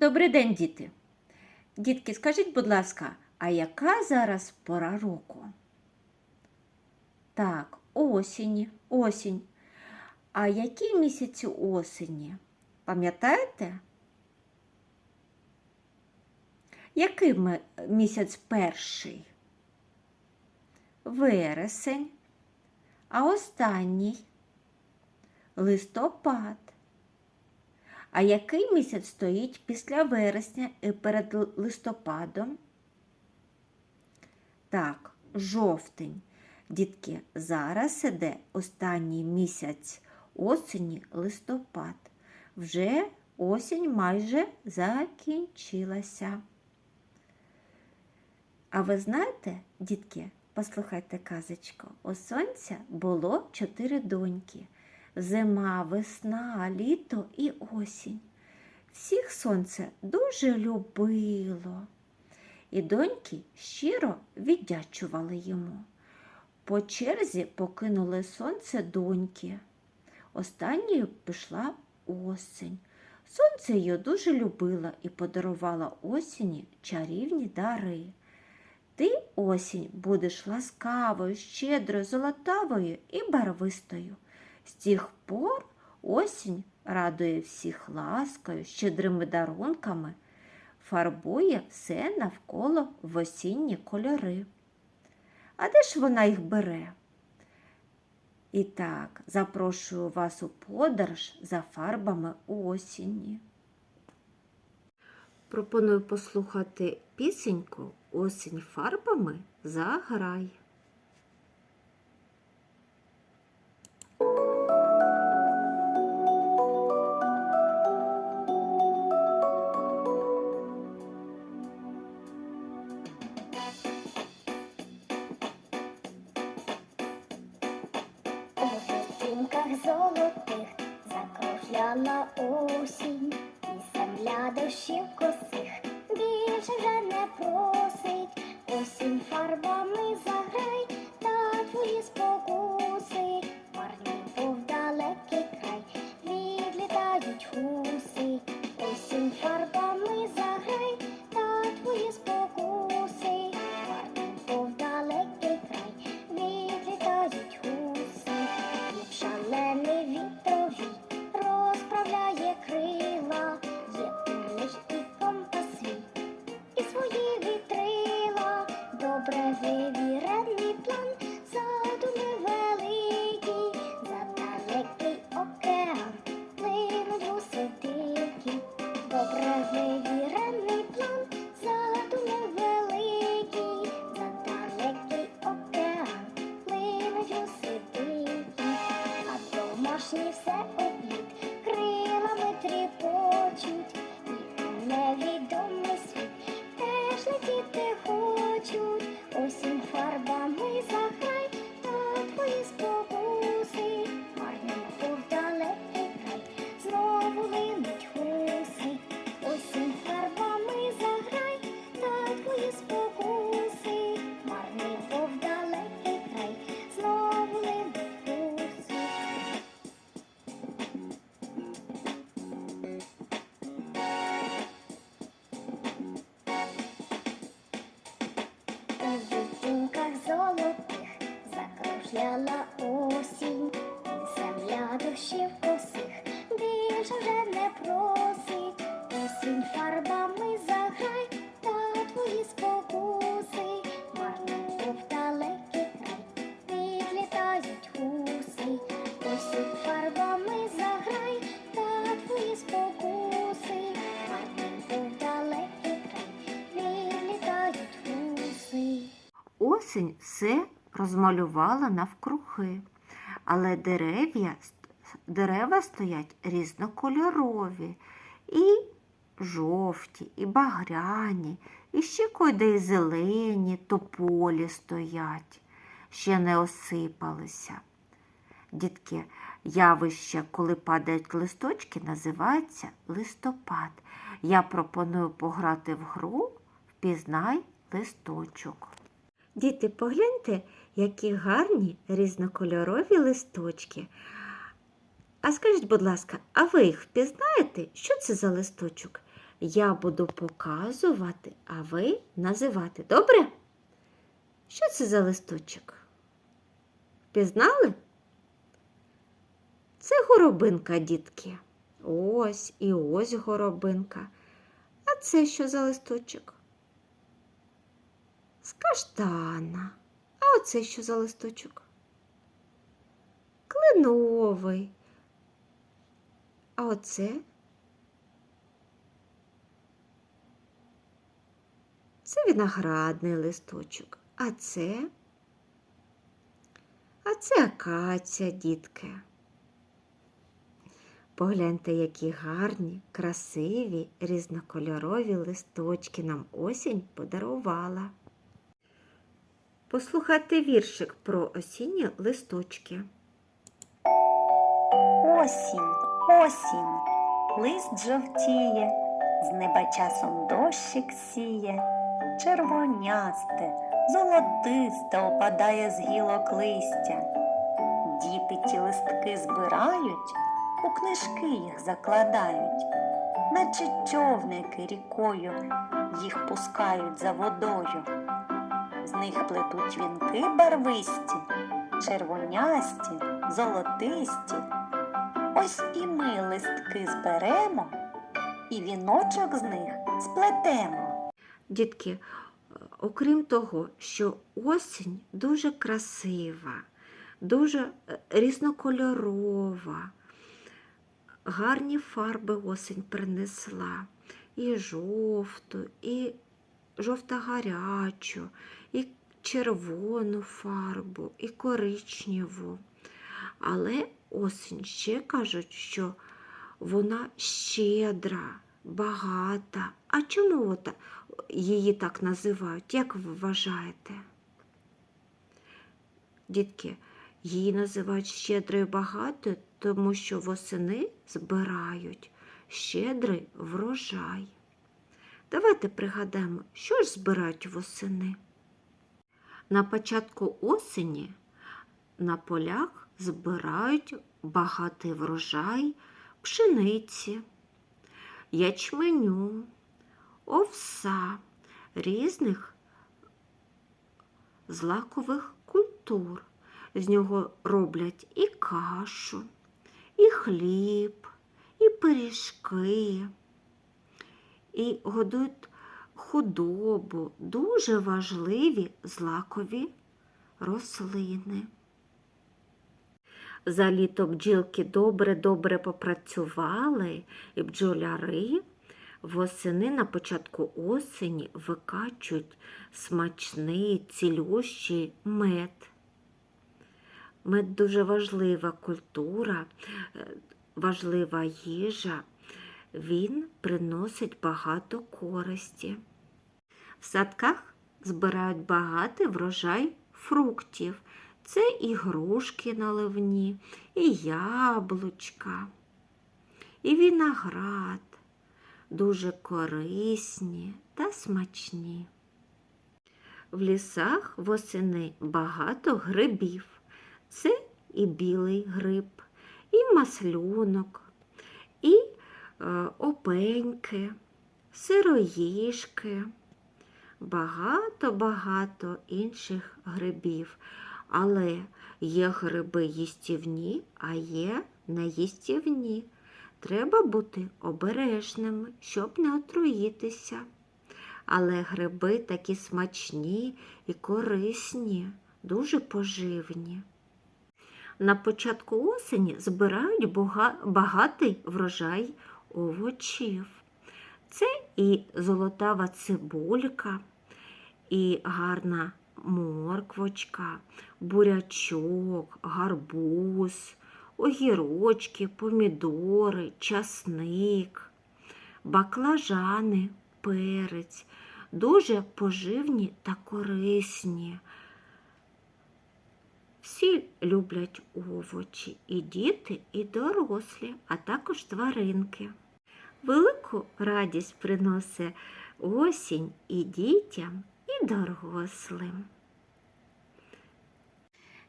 Добрий день, діти. Дітки, скажіть, будь ласка, а яка зараз пора року? Так, осінь, осінь. А які місяці осені? Пам'ятаєте? Який місяць перший? Вересень. А останній листопад. А який місяць стоїть після вересня і перед листопадом? Так, жовтень. Дітки, зараз іде останній місяць осені листопад. Вже осінь майже закінчилася. А ви знаєте, дітки, послухайте казочку, у сонця було чотири доньки. Зима, весна, літо і осінь. Всіх сонце дуже любило. І доньки щиро віддячували йому. По черзі покинули сонце доньки. Останньою пішла осінь. Сонце її дуже любило і подарувало осені чарівні дари. Ти, осінь, будеш ласкавою, щедрою, золотавою і барвистою. З тих пор осінь радує всіх ласкою, щедрими дарунками, фарбує все навколо в осінні кольори. А де ж вона їх бере? І так, запрошую вас у подорож за фарбами осінні. Пропоную послухати пісеньку Осінь фарбами заграй. Закружляла осінь, і земля дощів косих більше вже не просить. Осінь фарбами заграй та твої спокуси. Домашні все обід крилами тріпочуть, і невідомий світ теж летіти хочуть. Закружляла осінь, земля дощів косих більше вже не просить. Осінь фарбами заграй та твої спокуси. Марним був далекий край, відлітають гуси. Осінь фарбами заграй та твої спокуси. Марним був далекий край, відлітають гуси. Осінь все розмалювала навкруги, але дерев'я, дерева стоять різнокольорові, і жовті, і багряні, і ще койде і зелені, тополі стоять, ще не осипалися. Дітки, явище, коли падають листочки, називається листопад. Я пропоную пограти в гру Впізнай листочок. Діти, погляньте, які гарні різнокольорові листочки. А скажіть, будь ласка, а ви їх впізнаєте, що це за листочок? Я буду показувати, а ви називати. Добре? Що це за листочок? Пізнали? Це горобинка, дітки. Ось і ось горобинка. А це що за листочок? З каштана. А оце що за листочок? Кленовий. А оце? Це виноградний листочок. А це? А це акація, дітки. Погляньте, які гарні, красиві, різнокольорові листочки нам осінь подарувала. Послухайте віршик про осінні листочки. Осінь, осінь, лист жовтіє, з неба часом дощик сіє, червонясте, золотисте опадає з гілок листя. Діти ті листки збирають, у книжки їх закладають, наче човники рікою їх пускають за водою. З них плетуть вінки барвисті, червонясті, золотисті. Ось і ми листки зберемо, і віночок з них сплетемо. Дітки, окрім того, що осінь дуже красива, дуже е, різнокольорова, гарні фарби осінь принесла. І жовту, і жовто-гарячу, і червону фарбу, і коричневу. Але осінь ще кажуть, що вона щедра, багата. А чому от її так називають? Як ви вважаєте? Дітки, її називають щедрою багатою, тому що восени збирають щедрий врожай. Давайте пригадаємо, що ж збирають восени. На початку осені на полях збирають багатий врожай пшениці, ячменю, овса, різних злакових культур. З нього роблять і кашу, і хліб, і пиріжки, і годують худобу, дуже важливі злакові рослини. За літо бджілки добре-добре попрацювали, і бджоляри восени на початку осені викачують смачний, цілющий мед. Мед дуже важлива культура, е, важлива їжа. Він приносить багато користі. В садках збирають багатий врожай фруктів. Це і грушки наливні, і яблучка, і виноград, дуже корисні та смачні. В лісах восени багато грибів. Це і білий гриб, і маслюнок, і опеньки, сироїшки, багато-багато інших грибів. Але є гриби їстівні, а є неїстівні. Треба бути обережними, щоб не отруїтися. Але гриби такі смачні і корисні, дуже поживні. На початку осені збирають багатий врожай овочів. Це і золотава цибулька, і гарна морквочка, бурячок, гарбуз, огірочки, помідори, часник, баклажани, перець, дуже поживні та корисні. Всі люблять овочі, і діти, і дорослі, а також тваринки. Велику радість приносить осінь і дітям, і дорослим.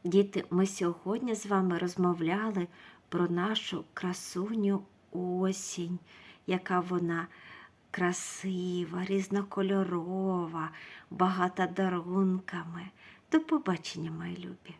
Діти, ми сьогодні з вами розмовляли про нашу красуню осінь, яка вона красива, різнокольорова, багата дарунками. До побачення, мої любі!